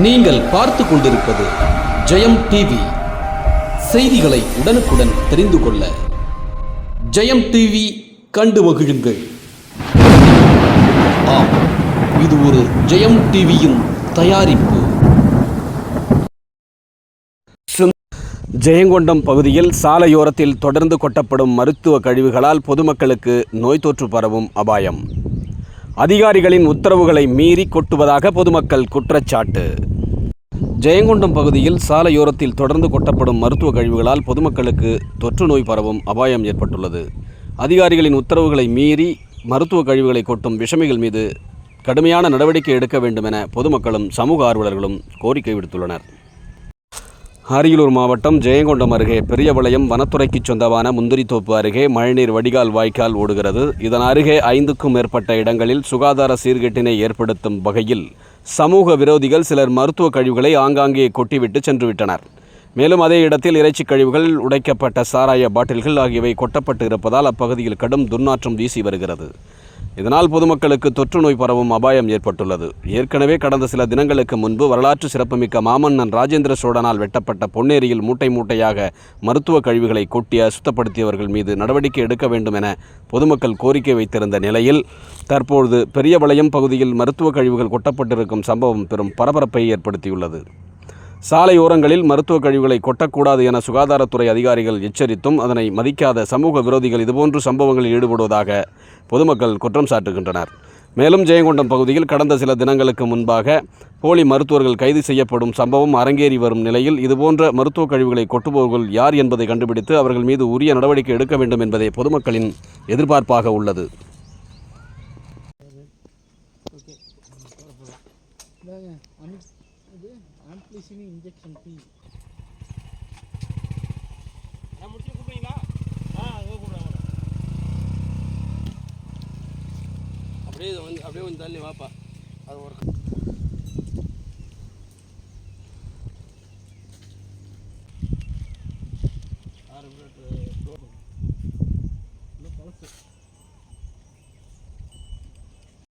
நீங்கள் பார்த்து கொண்டிருப்பது ஜெயம் டிவி செய்திகளை உடனுக்குடன் தெரிந்து கொள்ள ஜெயம் டிவி கண்டு மகிழுங்கள். ஆம் இது ஒரு ஜெயம் டிவியின் தயாரிப்பு. ஜெயங்கொண்டம் பகுதியில் சாலையோரத்தில் தொடர்ந்து கொட்டப்படும் மருத்துவ கழிவுகளால் பொதுமக்களுக்கு நோய் தொற்று பரவும் அபாயம். அதிகாரிகளின் உத்தரவுகளை மீறி கொட்டுவதாக பொதுமக்கள் குற்றச்சாட்டு. ஜெயங்கொண்டம் பகுதியில் சாலையோரத்தில் தொடர்ந்து கொட்டப்படும் மருத்துவ கழிவுகளால் பொதுமக்களுக்கு தொற்று நோய் பரவும் அபாயம் ஏற்பட்டுள்ளது. அதிகாரிகளின் உத்தரவுகளை மீறி மருத்துவ கழிவுகளை கொட்டும் விஷமிகள் மீது கடுமையான நடவடிக்கை எடுக்க வேண்டும் என பொதுமக்களும் சமூக ஆர்வலர்களும் கோரிக்கை விடுத்துள்ளனர். அரியலூர் மாவட்டம் ஜெயங்கொண்டம் அருகே பெரியவளையம் வனத்துறைக்கு சொந்தமான முந்திரித்தோப்பு அருகே மழைநீர் வடிகால் வாய்க்கால் ஓடுகிறது. இதன் அருகே ஐந்துக்கும் மேற்பட்ட இடங்களில் சுகாதார சீர்கேட்டினை ஏற்படுத்தும் வகையில் சமூக விரோதிகள் சிலர் மருத்துவ கழிவுகளை ஆங்காங்கே கொட்டிவிட்டு சென்றுவிட்டனர். மேலும் அதே இடத்தில் இறைச்சி கழிவுகள் உடைக்கப்பட்ட சாராய பாட்டில்கள் ஆகியவை கொட்டப்பட்டு இருப்பதால் அப்பகுதியில் கடும் துர்நாற்றம் வீசி வருகிறது. இதனால் பொதுமக்களுக்கு தொற்று நோய் பரவும் அபாயம் ஏற்பட்டுள்ளது. ஏற்கனவே கடந்த சில தினங்களுக்கு முன்பு வரலாற்று சிறப்புமிக்க மாமன்னன் ராஜேந்திர சோழனால் வெட்டப்பட்ட பொன்னேரியில் மூட்டை மூட்டையாக மருத்துவ கழிவுகளை கொட்டி அசுத்தப்படுத்தியவர்கள் மீது நடவடிக்கை எடுக்க வேண்டும் என பொதுமக்கள் கோரிக்கை வைத்திருந்த நிலையில் தற்பொழுது பெரியவளையம் பகுதியில் மருத்துவ கழிவுகள் கொட்டப்பட்டிருக்கும் சம்பவம் பெரும் பரபரப்பை ஏற்படுத்தியுள்ளது. சாலையோரங்களில் மருத்துவ கழிவுகளை கொட்டக்கூடாது என சுகாதாரத்துறை அதிகாரிகள் எச்சரித்தும் அதனை மதிக்காத சமூக விரோதிகள் இதுபோன்று சம்பவங்களில் ஈடுபடுவதாக பொதுமக்கள் குற்றம் சாட்டுகின்றனர் மேலும் ஜெயங்கொண்டம் பகுதியில் கடந்த சில தினங்களுக்கு முன்பாக போலி மருத்துவர்கள் கைது செய்யப்படும் சம்பவம் அரங்கேறி வரும் நிலையில் இதுபோன்ற மருத்துவ கழிவுகளை கொட்டுபவர்கள் யார் என்பதை கண்டுபிடித்து அவர்கள் மீது உரிய நடவடிக்கை எடுக்க வேண்டும் என்பதே பொதுமக்களின் எதிர்பார்ப்பாக உள்ளது இது ஆம்ப்ளிசினி இன்ஜெக்ஷன் பி. அப்படியே வந்து அப்படியே கொஞ்சம் தள்ளி வாப்பா. அது ஒரு ஆறு பழசு